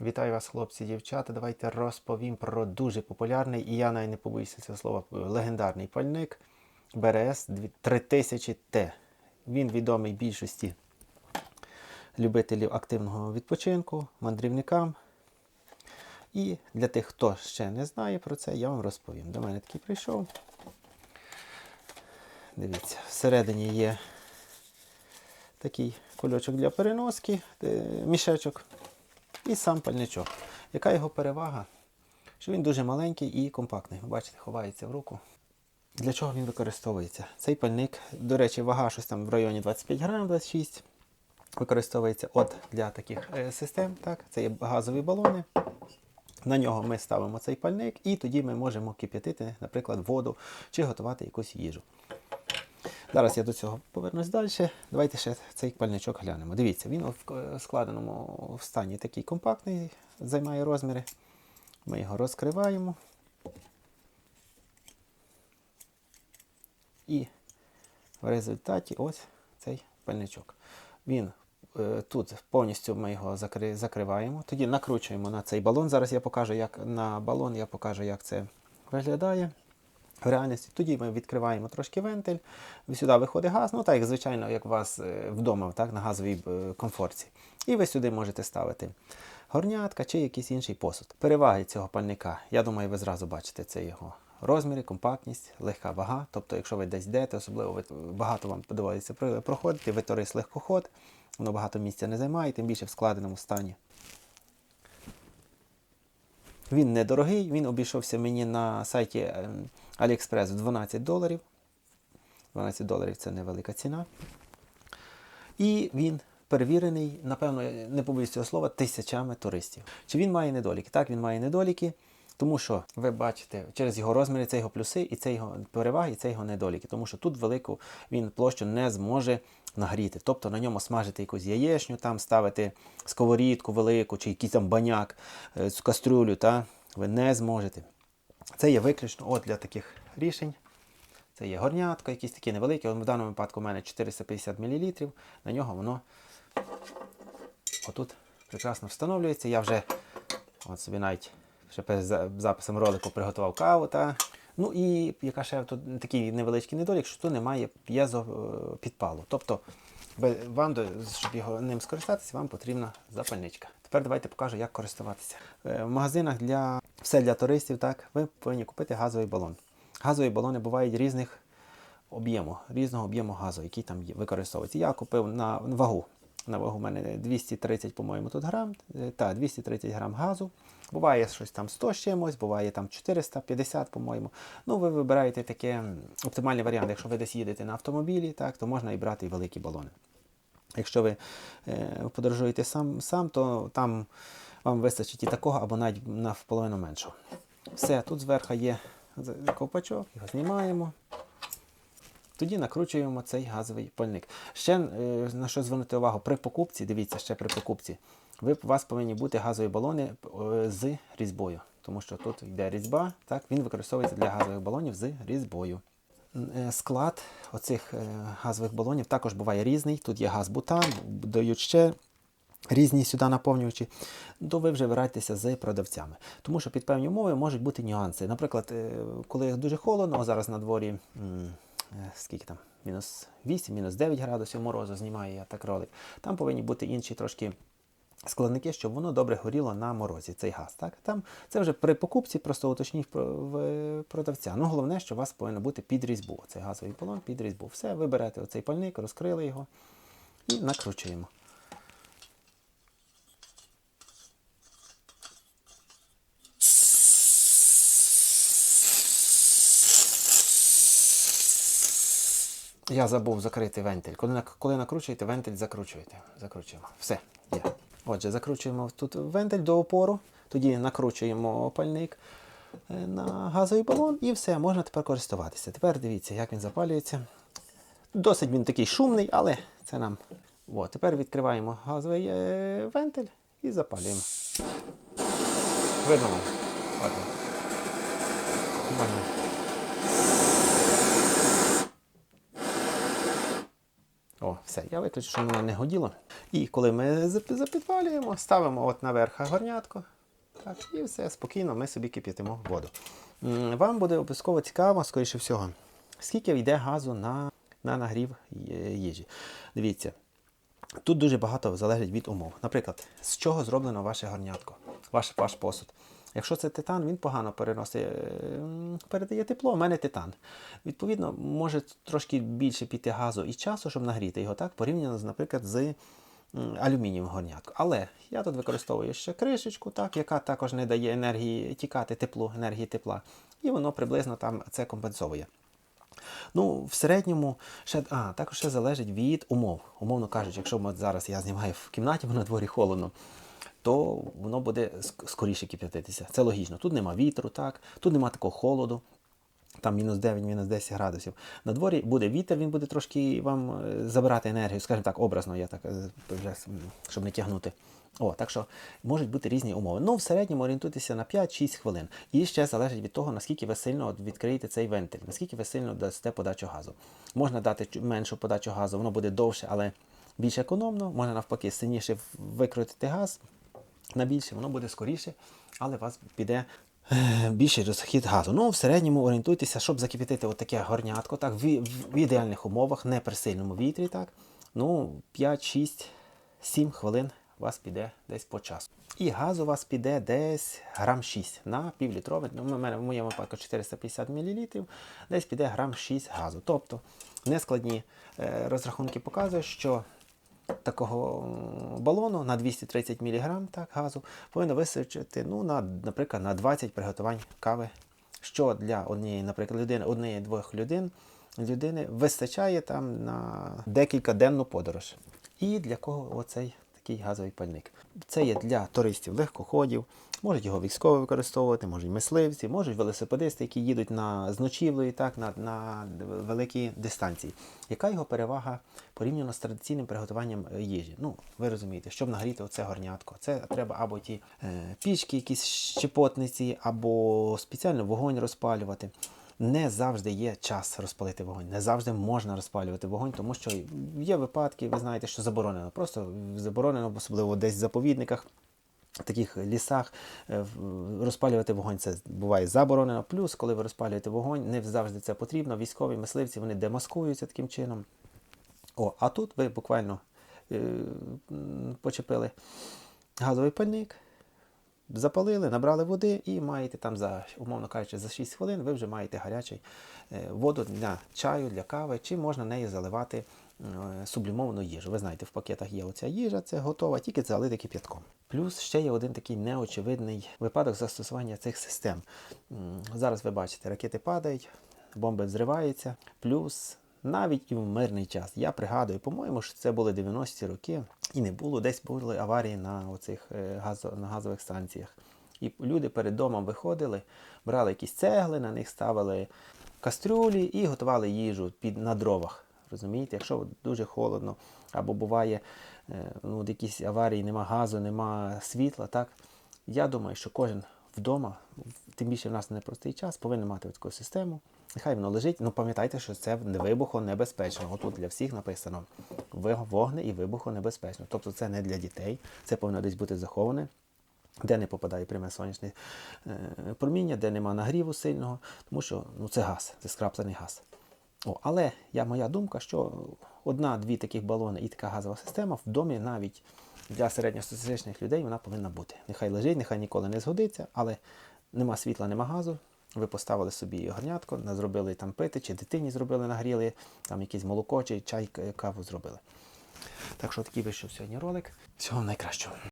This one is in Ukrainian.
Вітаю вас, хлопці, дівчата. Давайте розповім про дуже популярний, і я навіть не побоюся цього слова, легендарний пальник БРС 3000T. Він відомий більшості любителів активного відпочинку, мандрівникам. І для тих, хто ще не знає про це, я вам розповім. До мене такий прийшов. Дивіться, всередині є такий кульочок для переноски, е, мішечок. І сам пальничок. Яка його перевага? Що він дуже маленький і компактний. Бачите, ховається в руку. Для чого він використовується? Цей пальник, до речі, вага щось там в районі 25 грам, 26 Використовується от для таких е, систем. Так? Це є газові балони. На нього ми ставимо цей пальник, і тоді ми можемо кип'ятити, наприклад, воду чи готувати якусь їжу. Зараз я до цього повернусь далі. Давайте ще цей пальничок глянемо. Дивіться, він в складеному стані такий компактний, займає розміри. Ми його розкриваємо. І в результаті ось цей пальничок. Він е, тут повністю ми його закри, закриваємо. Тоді накручуємо на цей балон. Зараз я покажу, як на балон, я покажу, як це виглядає в реальності. Тоді ми відкриваємо трошки вентиль, сюди виходить газ, ну так, як звичайно, як у вас е, вдома, так, на газовій е, комфорті. І ви сюди можете ставити горнятка чи якийсь інший посуд. Переваги цього пальника, я думаю, ви зразу бачите це його. Розміри, компактність, легка вага. Тобто, якщо ви десь йдете, особливо ви, багато вам доводиться проходити, ви турист легкоход, воно багато місця не займає, тим більше в складеному стані. Він недорогий, він обійшовся мені на сайті ем, AliExpress в 12 доларів. 12 доларів це невелика ціна. І він перевірений, напевно, не побоюсь цього слова, тисячами туристів. Чи він має недоліки? Так, він має недоліки, тому що ви бачите через його розміри, це його плюси, і це його переваги, і це його недоліки. Тому що тут велику він площу не зможе нагріти. Тобто на ньому смажити якусь яєчню, там ставити сковорідку велику, чи якийсь там баняк, е, кастрюлю, та ви не зможете. Це є виключно от для таких рішень. Це є горнятко, якісь такі невеликі. В даному випадку у мене 450 мл. На нього воно отут прекрасно встановлюється. Я вже от собі навіть ще перед за- записом ролику приготував каву. Та... Ну і яка ще тут такий невеличкий недолік, що тут немає п'єзо е. Тобто вам, щоб його ним скористатися, вам потрібна запальничка. Тепер давайте покажу, як користуватися. Е, В магазинах для все для туристів, так, ви повинні купити газовий балон. Газові балони бувають різних об'єму, різного об'єму газу, який там використовується. Я купив на вагу. На вагу в мене 230, по-моєму, тут грам. Е, Та, 230 грам газу. Буває щось там 100 з чимось, буває там 450, по-моєму. Ну, ви вибираєте таке оптимальний варіант. Якщо ви десь їдете на автомобілі, так, то можна і брати і великі балони. Якщо ви е, подорожуєте сам, сам, то там вам вистачить і такого, або навіть навполовину меншого. Все, тут зверху є ковпачок, його знімаємо. Тоді накручуємо цей газовий пальник. Ще е, на що звернути увагу, при покупці, дивіться, ще при покупці, ви, у вас повинні бути газові балони е, з різьбою. Тому що тут йде різьба, так, він використовується для газових балонів з різьбою. Е, Склад оцих газових балонів також буває різний. Тут є газ бутан, дають ще різні сюди наповнювачі, то ви вже вибирайтеся з продавцями. Тому що під певні умови можуть бути нюанси. Наприклад, коли дуже холодно, зараз на дворі скільки там, мінус 8, мінус 9 градусів морозу знімаю я так ролик. Там повинні бути інші трошки. Складники, щоб воно добре горіло на морозі, цей газ. Так? Там це вже при покупці, просто уточніть продавця. Ну, головне, що у вас повинно бути під різьбу. Цей газовий полон під різьбу. Все, ви оцей пальник, розкрили його і накручуємо. Я забув закрити вентиль. Коли, коли накручуєте, вентиль закручуєте. Закручуємо. Все, є. Отже, закручуємо тут вентиль до опору, тоді накручуємо пальник е, на газовий балон і все, можна тепер користуватися. Тепер дивіться, як він запалюється. Досить він такий шумний, але це нам. От, тепер відкриваємо газовий е, вентиль і запалюємо. Видно. вам? От він. Можна. О, все, я виключу, щоб воно не годіло. І коли ми запідвалюємо, ставимо от наверх горнятко. Так, і все, спокійно ми собі кип'ятимо воду. Вам буде обов'язково цікаво, скоріше всього, скільки йде газу на, на нагрів їжі. Дивіться, Тут дуже багато залежить від умов. Наприклад, з чого зроблено ваше горнятко, ваш, ваш посуд. Якщо це титан, він погано переносить, е, передає тепло, у мене титан. Відповідно, може трошки більше піти газу і часу, щоб нагріти його так, порівняно, наприклад, з алюмінієвим горнятком. Але я тут використовую ще кришечку, так, яка також не дає енергії тікати теплу, енергії тепла. І воно приблизно там це компенсовує. Ну, в середньому ще а, також ще залежить від умов. Умовно кажучи, якщо ми зараз я знімаю в кімнаті, бо на дворі холодно, то воно буде скоріше кип'ятитися. Це логічно. Тут нема вітру, так, тут нема такого холоду. Там мінус 9, мінус 10 градусів. На дворі буде вітер, він буде трошки вам е, забирати енергію, скажімо так, образно, я так е, вже, щоб не тягнути. О, так що можуть бути різні умови. Ну, в середньому орієнтуйтеся на 5-6 хвилин. І ще залежить від того, наскільки ви сильно відкриєте цей вентиль, наскільки ви сильно дасте подачу газу. Можна дати меншу подачу газу, воно буде довше, але більш економно. Можна навпаки сильніше викрутити газ, на більше, воно буде скоріше, але у вас піде е, більший розхід газу. Ну, в середньому орієнтуйтеся, щоб закипятити отаке горнятко, так, в, в ідеальних умовах, не при сильному вітрі, так, ну, 5, 6, 7 хвилин у вас піде десь по часу. І газ у вас піде десь грам 6 на півлітрове, ну, в моєму випадку 450 мл, десь піде грам 6 газу. Тобто нескладні е, розрахунки показують, що такого балону на 230 мг так, газу повинно вистачити, ну, на, наприклад, на 20 приготувань кави, що для однієї, наприклад, людини, однієї-двох людей, людини вистачає там на декілька денну подорож. І для кого оцей такий газовий пальник? Це є для туристів, легкоходів, можуть його військові використовувати, можуть мисливці, можуть велосипедисти, які їдуть на з ночівлею, так, на, на великі дистанції. Яка його перевага порівняно з традиційним приготуванням е, їжі? Ну, ви розумієте, щоб нагріти оце горнятко, це треба або ті е, пічки, якісь щепотниці, або спеціально вогонь розпалювати. Не завжди є час розпалити вогонь, не завжди можна розпалювати вогонь, тому що є випадки, ви знаєте, що заборонено. Просто заборонено, особливо десь в заповідниках, в таких лісах е, розпалювати вогонь це буває заборонено. Плюс, коли ви розпалюєте вогонь, не завжди це потрібно. Військові мисливці вони демаскуються таким чином. О, а тут ви буквально е, почепили газовий пальник, запалили, набрали води і маєте там за, умовно кажучи, за 6 хвилин ви вже маєте гарячу воду для чаю, для кави, чи можна нею заливати е, сублімовану їжу. Ви знаєте, в пакетах є оця їжа, це готова, тільки залити кип'ятком. Плюс ще є один такий неочевидний випадок застосування цих систем. Зараз ви бачите, ракети падають, бомби взриваються, плюс навіть і в мирний час. Я пригадую, по-моєму, що це були 90-ті роки, і не було десь були аварії на оцих е, на газових станціях. І люди перед домом виходили, брали якісь цегли, на них ставили кастрюлі і готували їжу під на дровах. Розумієте, якщо дуже холодно, або буває е, ну, от якісь аварії, нема газу, нема світла, так я думаю, що кожен вдома, тим більше в нас непростий час, повинен мати таку систему. Нехай воно лежить. Ну пам'ятайте, що це вибухонебезпечно. Отут для всіх написано «Ви- вогне і вибухонебезпечно. Тобто це не для дітей, це повинно десь бути заховане. Де не попадає пряме сонячне е, проміння, де нема нагріву сильного, тому що ну, це газ, це скраплений газ. О, але я, моя думка, що одна-дві таких балони і така газова система в домі навіть для середньостатистичних людей вона повинна бути. Нехай лежить, нехай ніколи не згодиться, але нема світла, нема газу. Ви поставили собі горнятко, зробили там пити, чи дитині зробили, нагріли, там якесь молоко, чи чай, каву зробили. Так що такий вийшов сьогодні ролик. Всього найкращого.